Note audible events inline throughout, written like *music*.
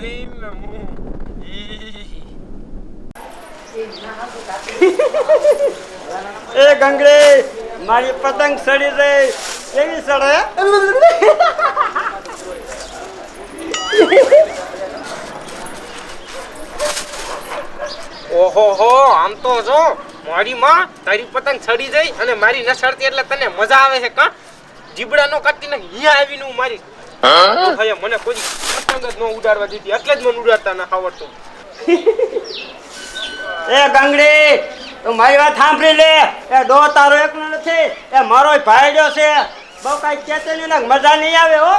હિમ ઈ. એ ગંગડી મારી પતંગ સડી રહી કેવી સડે ઓહો હો આમ તો જો મારી માં તારી પતંગ સડી જાય અને મારી ન સડતી એટલે તને મજા આવે છે કા જીબડા નો કાઢતી ને અહીંયા આવીને હું મારી ભાઈ મને કોઈ પતંગ જ ન ઉડાડવા દીધી. એટલે જ મને ઉડાડતા ના આવડતું એ ગંગડી તું મારી વાત સાંભળી લે. એ ડો તારો એકલો નથી. એ મારો ભાઈડો છે. બહુ કાંઈ કહેતો નહીં મજા નહીં આવે હો.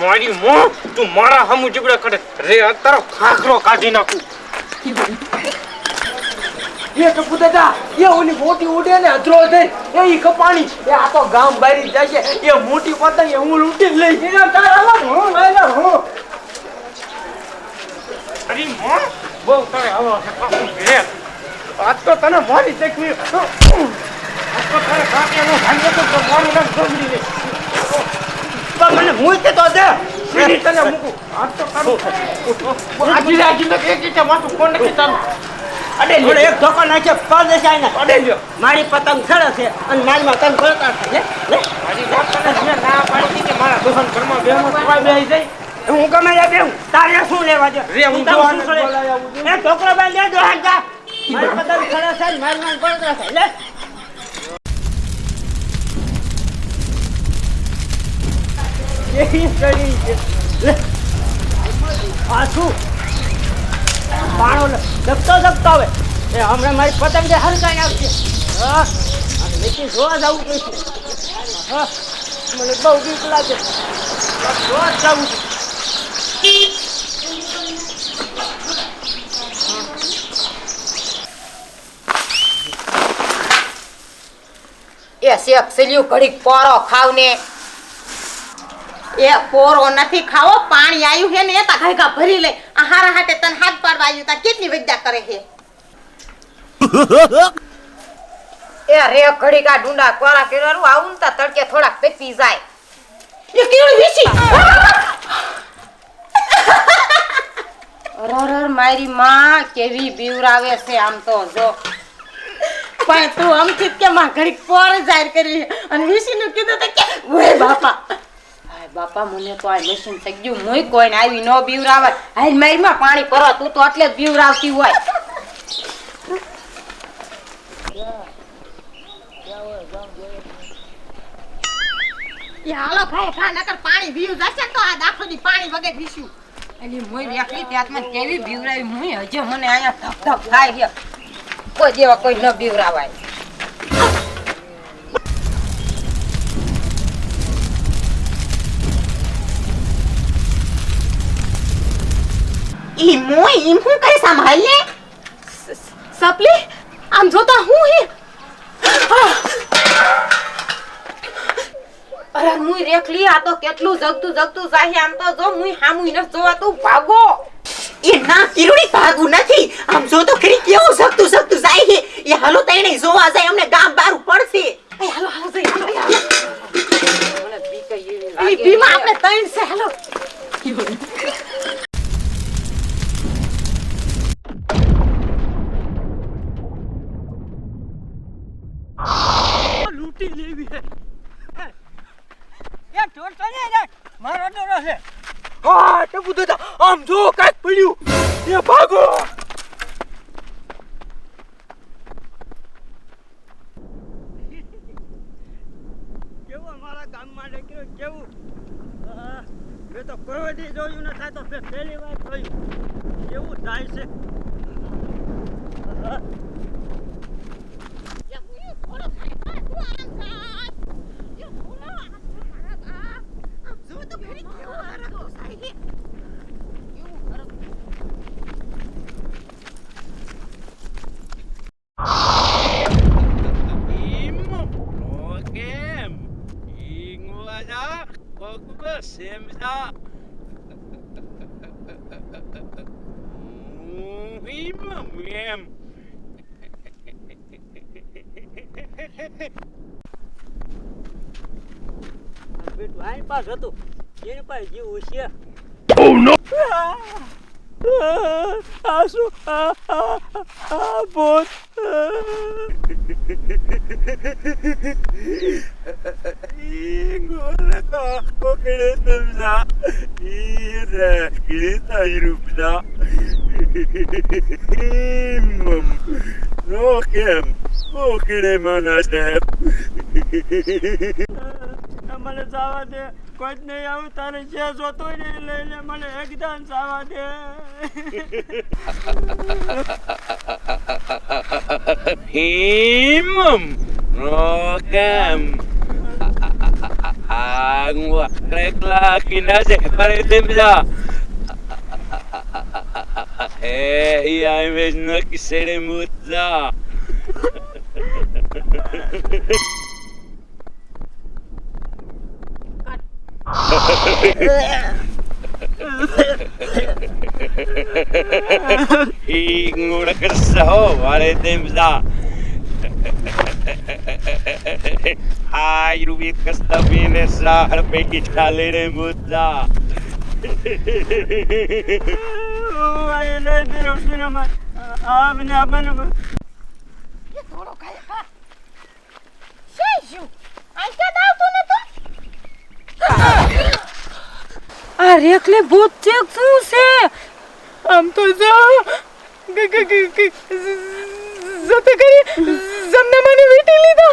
મારી માં તું મારા હમુ જીબડા કરે રે તારો ખાખરો કાઢી નાખું. એ કપુ દાદા એ ઓલી મોટી ઉડે ને અધરો થઈ એ ઈ કપાણી. એ આ તો ગામ બારી જશે એ મોટી પતંગ એ હું લૂંટી લઈ એના તાર હું લઈને હું. અરે માં બહુ તારે આવો છે કાપું આજ તો તને મારી દેખવી. આજ તો તારે કાપિયાનો ભાંગે તો મારું નામ ગમડી લે. પણ મને મૂકી તો દે. સીધી તને મૂકું. આજ તો તારું આજી આજી તો કે રીતે માથું કોણ નથી તારું અડે એક ધોકો નાખે પગ દેસાય ને અડે લ્યો. મારી પતંગ સડે છે અને મારી માં કરતા છે લે લે. મારી મેં ના પાડી કે મારા ઘરમાં બેહી જાય. હું ગમે બેહું? તારે શું લેવા દે રે, હું? બોલાય એ ઢોકળો બાંધી દે જા મારી પતંગ સડે છે ને મારી માં પડતા છે. લે. આ શું? પાણો દબતો દબતો આવે એ હમણાં મારી પતંગ જે હરકાઈ આવશે. હા. લેકિન જોવા જવું પડશે હા. મને બહુ બીક લાગે. જોવા જવું એ શેખ સેલ્યુ ઘડીક પોરો ખાવ ને એ પોરો નથી ખાવો પાણી આવ્યું હે ને એ તા ઘાયગા ભરી લે. આ હારા હાટે તન હાથ પાડવા આવ્યું તા કેટલી વિદ્યા કરે હે? *laughs* એ રે ઘડી કા ડુંડા કોળા કેરારું આવું તા તડકે થોડાક પેપી જાય. એ કેવડી વીસી? અરર મારી માં કેવી બીવરાવે છે આમ તો જો. પણ તું આમ કે માં ઘડીક પોર જાહેર કરી અને વિશીનું કીધું તો કે ઓય બાપા. બાપા મને તો આ મશીન થઈ ગયું મુય કોઈને આવી ન બીવરાવે હાય મારી માં પાણી ભરો તું તો એટલે જ બીવરાવતી હોય. હાલો ભાઈ ખા નકર પાણી બીવ જશે તો આ દાખલી પાણી વગર પીશું એટલે મુય વેખલી ત્યાંમાં કેવી બીવરાવી મુય હજે મને અહીંયા ધક ધક થાય છે. કોઈ જેવા કોઈ ન બીવરાવાય. ઈ મોય હું કરે સંભાળ લે? સપલી આમ જોતા હું હે? અરે મુય રેખલી આ તો કેટલું જગતું જગતું જાય આમ તો જો મુઈ હામુઈ ન જોવા તું ભાગો. એ ના કિરુડી ભાગું નથી. આમ જો તો ખરી કેવું જગતું જગતું જાય હે. એ હાલો તઈને જોવા જાય અમને ગામ બારું પડશે. એ હાલો હાલો જઈ હાલો મને બીક એવી લાગે બીમાં આપણે તૈણ છે હાલો લૂંટી લેવી છે એ ચોર તો નહીં રે મારો ડોરો છે હા તો આમ જો કાંઈક પડ્યું. એ ભાગો. કેવું મારા ગામમાં નીકળ્યો કેવું? આહ, મેં તો કોઈ જોયું નથી તો પહેલી વાર જોયું. કેવું થાય છે? Ingwala Pogba Semsa Im Mem બેટું આની પાસે હતું એની પાસે જીવું છે Asu, a, a, a, bot. Igor, kako gledam za Ire, gleda Irupna. Imam, rokem, pokrema na tep. Namale zavade, કોઈ જ નહીં આવું તારે જે જોતો હોય ને એ લઈ લે મને એકદમ જવા દે Himum Rogam Ang wakrekla kinase paretemza Eh, iya mes no kisere mutza Ingura kersaho paretemza Ay, rubit kasta binesa harpeki chalere mutza એને રોશનીમાં આ મને આપણને થોડો ખાય ખા શું શું આ ક્યાં આવતું નતું આ રેખલે ભૂત છે શું છે આમ તો જો જતે કરી જમને મને વીટી લીધો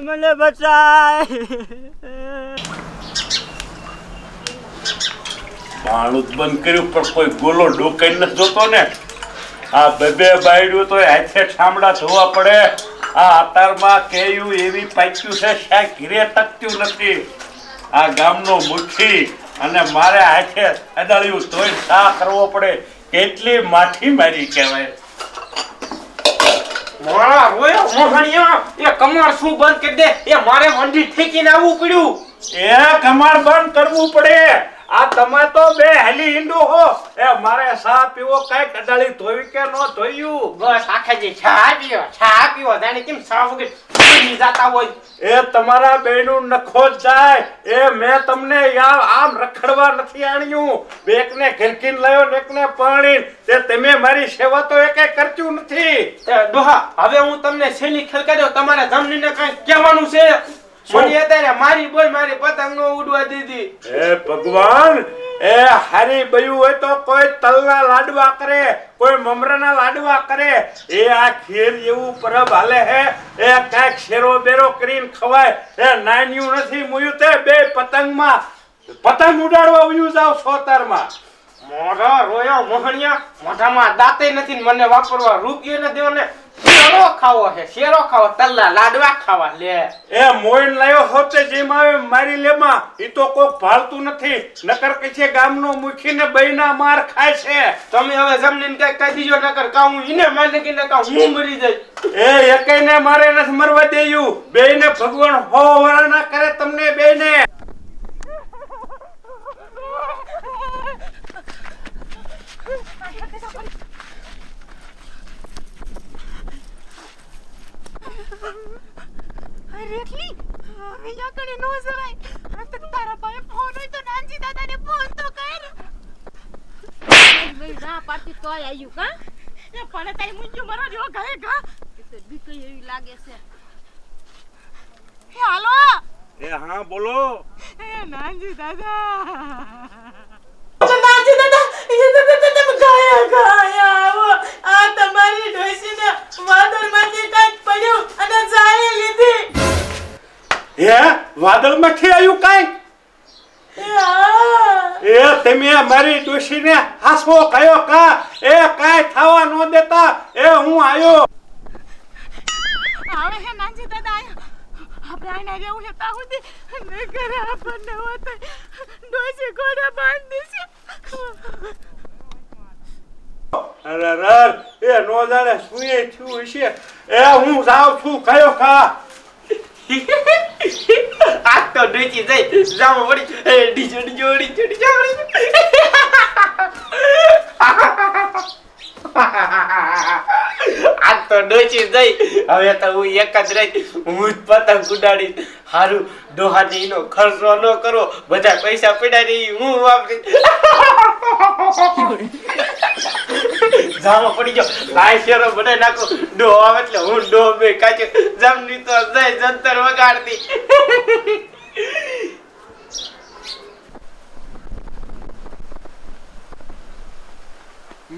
મને બચાય માણું બંધ કર્યું પણ કોઈ ગોલો ડોકાઈ નથી જોતો ને. આ બબે બાયડ્યું તો હાથે છામડા ધોવા પડે. આ અતારમાં કેયું એવી પાક્યું છે ક્યાં ઘીરે તકતું નથી. આ ગામનો મુઠ્ઠી અને મારે હાથે અદાળ્યું તોય સા કરવો પડે. કેટલી માઠી મારી કહેવાય. મારા રોયો મોહણિયા એ કમાર શું બંધ કરી દે? એ મારે મંડી ઠેકીને આવવું પડ્યું. એ કમાડ બંધ કરવું પડે. આ તમે તો બે હેલી હિન્દુ હો. એ મારે સા પીવો કઈ કડાળી ધોઈ કે નો ધોયું? બસ આખા જે ચા પીવો ચા પીવો જાણે કેમ સા વગર જાતા હોય. એ તમારા બેનું નખો જાય. એ મેં તમને યાર આમ રખડવા નથી આણ્યું. બેકને ઘરકીને લાયો ને પાણી તે તમે મારી સેવા તો એકે કરતું નથી. તે દોહા હવે હું તમને છેલ્લી ખેલ કર્યો તમારે જમનીને કઈ કહેવાનું છે? મને અત્યારે મારી બોલ મારી પતંગ નો ઉડવા દીધી. હે ભગવાન એ હારી બયું હોય તો કોઈ તલના લાડવા કરે કોઈ મમરાના લાડવા કરે. એ આ ખીર જેવું પરબ હાલે હે એ કાંઈક શેરો બેરો કરીને ખવાય. એ નાન્યું નથી મુયું તે બે પતંગમાં. પતંગ ઉડાડવા ઉયું જાવ સોતરમાં. મોઢા રોયો મોહણિયા મોઢામાં દાંતે નથી મને વાપરવા. રૂપિયો ન દેવો ને શેરો ખાવો છે શેરો ખાવો તલ્લા લાડવા ખાવા લે એ મોઈન લાયો હોતે જેમ આવે મારી લેમાં. ઈ તો કોક ભાળતું નથી. નકર કે છે ગામનો મુખીને બૈના માર ખાય છે. તમે હવે જમનીને કઈ કહી દીજો નકર કા હું ઈને મારી કે નકા હું મરી એ મારે નથી મરવા દેયું. બેયને ભગવાન હો વરાના કરે તમને બેયને. *laughs* *laughs* રેખલી હવે યા કણે નો જવાય. આ તો તારા પાસે ફોન હોય તો નાનજી દાદાને ફોન તો કર. મેં ના પાટી તો આયુ કા એ પણ તારી મુંજો મારા જો ઘરે ગા એ તો બીક એવી લાગે છે. હે હાલો. એ હા બોલો. એ નાનજી દાદા. નાનજી દાદા એ તો તમે ગાયા ગાયા આ તમારી ડોસીને વાદળમાંથી કંઈક પડ્યું અને જાય લીધી. હે વાદળમાંથી આવ્યું કાંઈ? એ તમે મારી ડોશીને હાસવો કયો કા? એ કાંઈ થવા ન દેતા. એ હું આવ્યો આવે હે નાનજી દાદા આયા. આપણે આઈને રહેવું છે તા સુધી નગર આપણને હોતે ડોશી ઘોડા બાંધી દેશે અરે રે એ નો જાણે સુએ થયું હશે. એ હું જાઉં છું કયો કા? આ તો ડોચી જઈ જામો વળી ડીજો ડીજો ડીજો ડીજો તો ડોચી જઈ હવે તો હું એક જ રહી હું જ પતંગ ઉડાડી હારું ડોહાને નો ખર્ચો ન કરો. બધા પૈસા પડ્યા હું વાપરી જામો પડી ગયો. લાય શેરો બનાવી નાખો. ડો આવે એટલે હું ડો બે કાચે. જમની તો જય જંતર વગાડતી.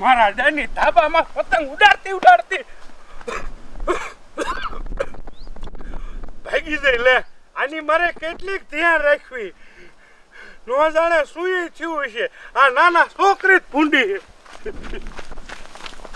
મારા ડરની ધાબામાં પતંગ ઉડાડતી ઉડાડતી. જઈ લે. આની મારે કેટલીક ધ્યાન રાખવી. નો જાણે સુઈ થયું હશે. આ નાના છોકરી જ ભૂંડી